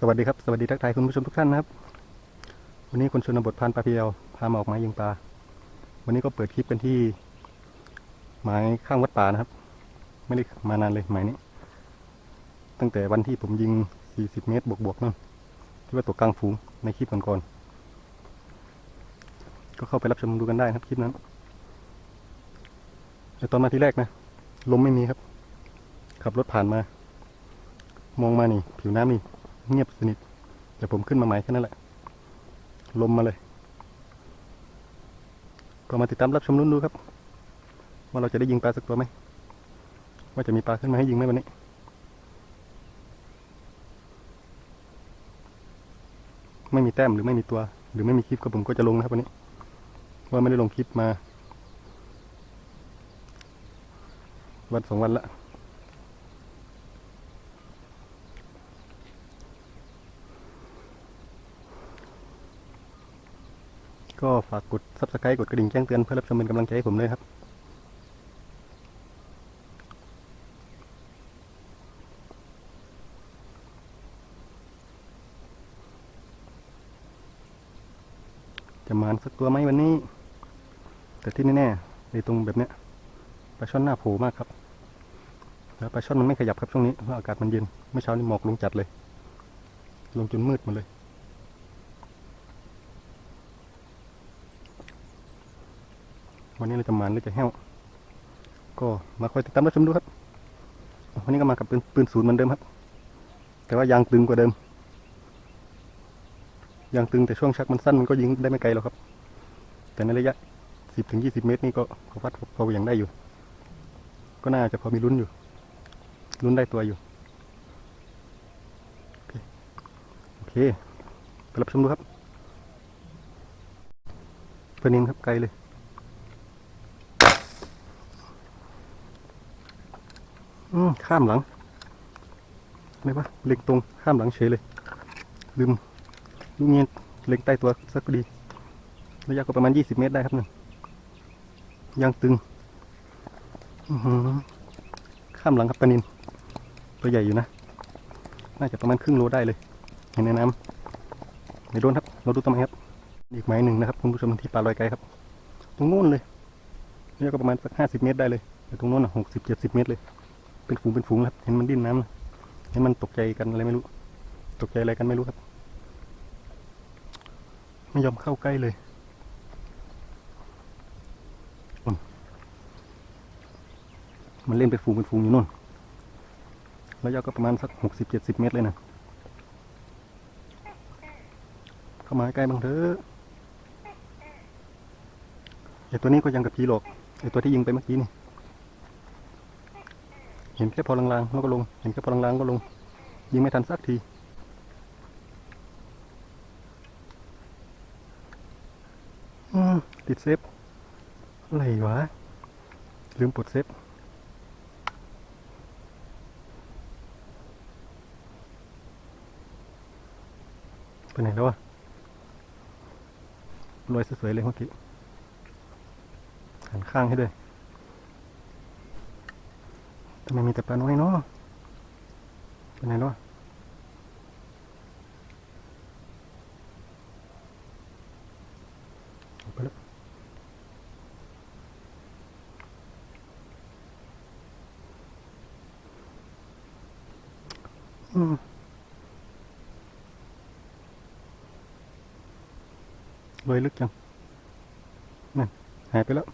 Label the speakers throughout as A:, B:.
A: สวัสดีครับ สวัสดีทักทายคุณผู้ชมทุกท่านนะครับ วันนี้คนชนบทพานปลาเพียวพามาออกหมายยิงปลา วันนี้ก็เปิดคลิปกันที่หมายข้างวัดป่านะครับ ไม่ได้มานานเลยหมายนี้ ตั้งแต่วันที่ผมยิง 40 เมตรบวกๆนั่นที่ว่าตัวกลางฝูงในคลิปก่อนๆก็เข้าไปรับชมดูกันได้นะครับคลิปนั้นแต่ตอนมาที่แรกนะลมไม่มีครับ ขับรถผ่านมา มองมานี่ ผิวน้ำนี่ เงียบสนิทแต่ผมขึ้นมาใหม่แค่นั้นแหละ ลมมาเลย ก็มาติดตามรับชมลุ้นดูครับ ว่าเราจะได้ยิงปลาสักตัวไหม ว่าจะมีปลาขึ้นมาให้ยิงไหมวันนี้ไม่มีแต้มหรือไม่มีตัว หรือไม่มีคลิปก็ผมก็จะลงนะครับวันนี้ ว่าไม่ได้ลงคลิปมา วันสองวันละ ก็ฝากกด subscribe กดกระดิ่งแจ้งเตือนเพื่อรับชมเป็นกำลังใจให้ผมด้วยครับ จะมานสักตัวไหมวันนี้ แต่ที่แน่ๆในตรงแบบเนี้ยปลาช่อนหน้าโผมากครับแล้วปลาช่อนมันไม่ขยับครับช่วงนี้เพราะอากาศมันเย็นเมื่อเช้านี่หมอกลงจัดเลย ลงจนมืดหมาเลย วันนี้เราจะมานหรือจะแห้ว ก็มาคอยติดตามรับชมดูครับ วันนี้ก็มากับปืนปืนศูนย์เหมือนเดิมครับ แต่ว่ายางตึงกว่าเดิม ยางตึงแต่ช่วงชักมันสั้นมันก็ยิงได้ไม่ไกลหรอกครับ แต่ในระยะ 10ถึง20 เมตรนี่ก็ก็วัดพออย่างได้อยู่ ก็น่าจะพอมีลุ้นอยู่ ลุ้นได้ตัวอยู่โอเคไปรับชมดูครับเพื่อนินครับไกลเลย อืม ข้ามหลังอะไรวะเล็งตรงข้ามหลังเฉยเลย ลืมลูกเงี้ยเล็งใต้ตัวสักพอดี ระยะก็ประมาณ20เมตรได้ครับหนึ่งยางตึงข้ามหลังครับปลานินตัวใหญ่อยู่นะ น่าจะประมาณครึ่งโลได้เลย เห็นในน้ำไม่โดนครับ เราดูต้นไม้ครับ อีกไม้หนึ่งนะครับคุณผู้ชมที่ปลาลอยไกลครับ ตรงโน้นเลยระยะก็ประมาณสัก50เมตรได้เลยแต่ตรงโน้นอะ60 70เมตรเลย เป็นฝูงเป็นฝูงครับ เห็นมันดิ้นน้ำเห็นมันตกใจกันอะไรไม่รู้ ตกใจอะไรกันไม่รู้ครับ ไม่ยอมเข้าใกล้เลยมันเล่นเป็นฝูงเป็นฝูงอยู่นู่นระยะก็ประมาณสักหกสิบเจ็ดสิบเมตรเลยนะ เข้ามาใกล้บ้างเถอะไอตัวนี้ก็ยังกับพีหลอกไอตัวที่ยิงไปเมื่อกี้นี่ เห็นแค่พอลางๆแล้วก็ลง เห็นแค่พอลางๆก็ลง ยิงไม่ทันสักทีอืมติดเซฟอะไรวะ ลืมปลดเซฟไปไหนแล้ววะลอยสวยๆเลยเมื่อกี้หันข้างให้ด้วย ทำไมมีแต่ปลาน้อยเนาะไปไหนแล้ววะออกไปแล้วอืมลอยลึกจังนั่นหายไปแล้ว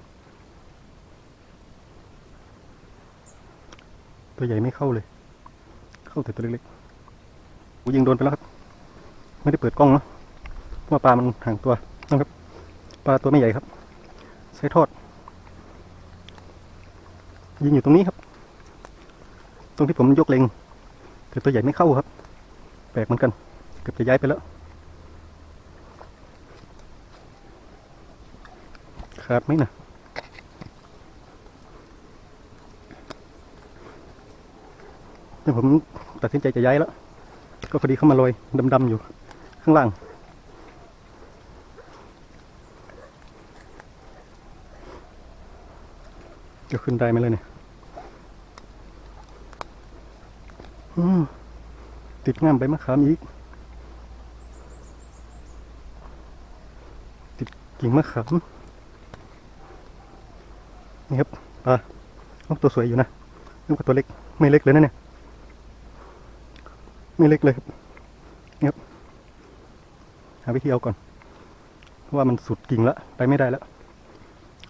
A: ตัวใหญ่ไม่เข้าเลย เข้าแต่ตัวเล็กๆกูยิงโดนไปแล้วครับ ไม่ได้เปิดกล้องเนาะเพราะปลามันห่างตัวนะครับ ปลาตัวไม่ใหญ่ครับ ใช้ทอด ยิงอยู่ตรงนี้ครับ ตรงที่ผมยกเล็งแต่ตัวใหญ่ไม่เข้าครับ แปลกเหมือนกัน เกือบจะย้ายไปแล้วขาดไหมนะ แต่ผมตัดสินใจจะย้ายแล้ว ก็พอดีเข้ามาลอยดำๆอยู่ข้างล่าง จะขึ้นได้ไหมเลยเนี่ยติดง่ามใบมะขามอีก ติดกิ่งมะขาม นี่ครับปลาตัวสวยอยู่นะนี่กตัวเล็ก ไม่เล็กเลยนะเนี่ย ไม่เล็กเลยครับนี่ครับหาวิธีเอาก่อนเพราะว่ามันสุดกิ่งแล้วไปไม่ได้แล้ว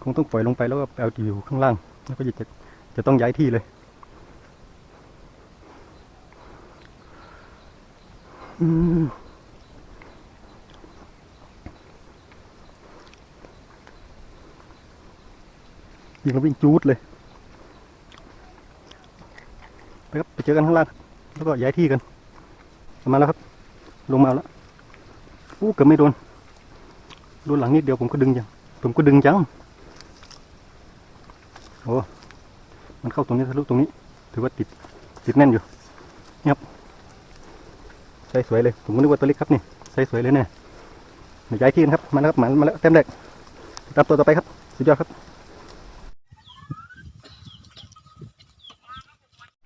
A: คงต้องปล่อยลงไปแล้วก็เอาอยู่ข้างล่าง แล้วก็จะจะต้องย้ายที่เลยอืมยิงแล้ววิ่งจูดเลยไปครับไปเจอกันข้างล่าง แล้วก็ย้ายที่กัน มาแล้วครับ ลงมาแล้วอู้เกือบไม่โดน โดนหลังนิดเดียวผมก็ดึงจังผมก็ดึงจังโอ้มันเข้าตรงนี้ทะลุตรงนี้ ถือว่าติดติดแน่นอยู่ครับใส่สวยเลยผมก็นึกว่าตัวเล็กครับนี่ใส่สวยเลยเนี่ยมาย้ายที่กันครับมาแล้วครับมาแล้วเต็มแรกตามตัวต่อไปครับ สุดยอดครับ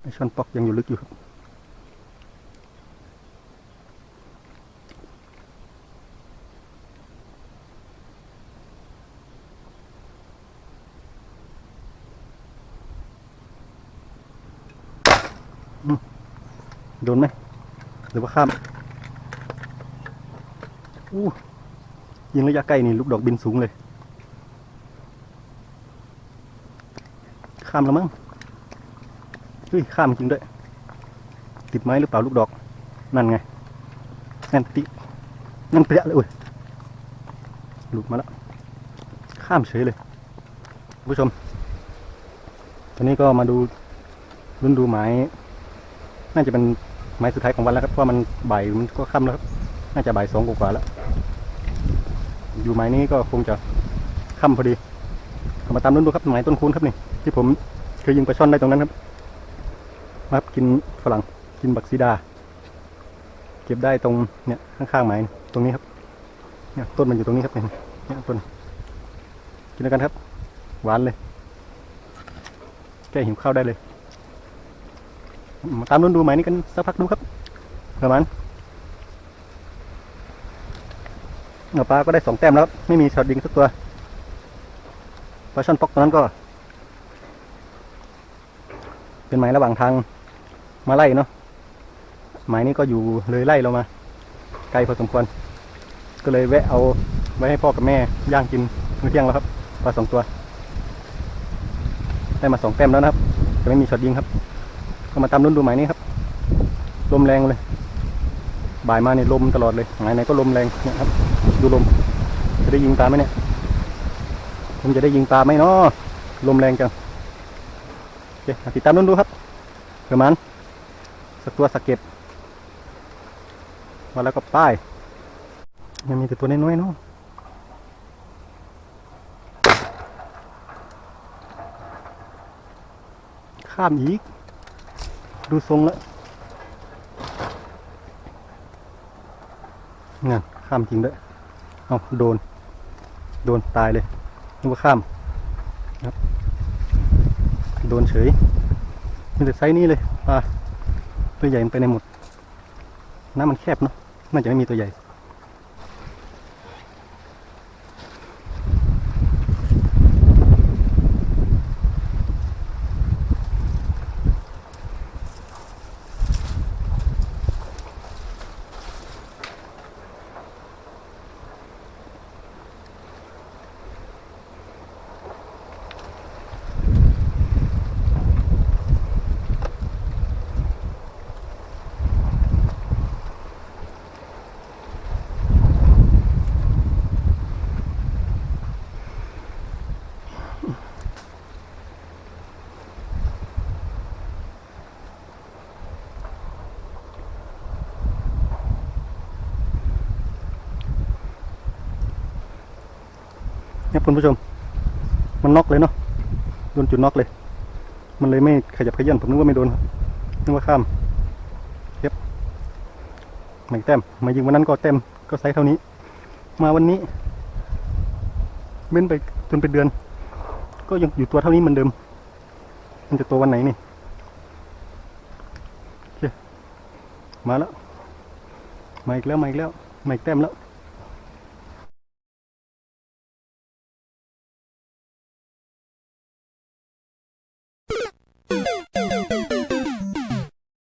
A: ไอชอนปอกยังอยู่ลึกอยู่ครับ โดนไหมหรือว่าข้ามอู้ยิงระยะใกล้นี่ลูกดอกบินสูงเลย ข้ามแล้วมั้งเฮ้ยข้ามจริงด้วย ติดไม้หรือเปล่าลูกดอก นั่นไง นั่นติ นั่นเปรี้ยเลยอุ้ยหลุดมาแล้ว ข้ามเฉยเลยผู้ชมตอนนี้ก็มาดูรุ่นดูไม้ น่าจะเป็นไม้สุดท้ายของวันแล้วครับเพราะมันบ่ายมันก็ค่ำแล้วครับ น่าจะบ่ายสองกว่าแล้ว อยู่ไม้นี้ก็คงจะค่ำพอดีเอามาตามรุ่นดูครับไม้ต้นคูณครับนี่ที่ผมเคยยิงปลาช่อนได้ตรงนั้นครับครับกินฝรั่งกินบักซีดา เก็บได้ตรงเนี่ยข้างๆไม้ตรงนี้ครับเนี่ยต้นมันอยู่ตรงนี้ครับเนี่ยเนี่ยต้นกินแล้วกันครับ หวานเลยแก้หิวข้าวได้เลย ตามรุ่นดูไม้นี้กันสักพักดูครับประมาณเอาปลาก็ได้สองแต้มแล้วไม่มีช็อตยิงสักตัวปลาช่อนปอกตรงนั้นก็ เป็นไม้ระหว่างทางมาไล่เนาะหมายนี้ก็อยู่เลยไล่เรามา ไกลพอสมควร ก็เลยแวะเอาไว้ให้พ่อกับแม่ย่างกินมื้อเที่ยงแล้วครับปลาสองตัว ได้มาสองแต้มแล้วนะครับแต่ไม่มีช็อตยิงครับ ก็มาตามรุ่นดูหมายนี้ครับ ลมแรงเลย บ่ายมาเนี่ยลมตลอดเลยหมายไหนก็ลมแรงเนี่ยครับ ดูลม จะได้ยิงปลาไหมเนี่ย ผมจะได้ยิงปลาไหมเนาะลมแรงจังโอเคติดตามนุ่นดูครับประมาณสักตัวสักเก็บมาแล้วก็ป้าย ยังมีแต่ตัวน้อยๆเนาะข้ามอีก ดูทรงแล้วงานข้ามจริงด้วย เอาโดน โดนตายเลยนึกว่าข้ามโดนเฉยมีแต่ไซส์นี้เลยปลาตัวใหญ่มันไปในหมด น้ำมันแคบเนาะ น่าจะไม่มีตัวใหญ่ เนี่ยคุณผู้ชม มันน็อกเลยเนาะโดนจุดน็อกเลย มันเลยไม่ขยับขยื่นผมนึกว่าไม่โดนครับนึกว่าข้ามเย็บไม่แต้มมายิงวันนั้นก็เต็มก็ไซส์เท่านี้ มาวันนี้เว้นไปจนเป็นเดือน ก็ยังอยู่ตัวเท่านี้เหมือนเดิม มันจะตัววันไหนนี่มาแล้วมาอีกแล้วมาอีกแล้วมาอีกแต้มแล้ว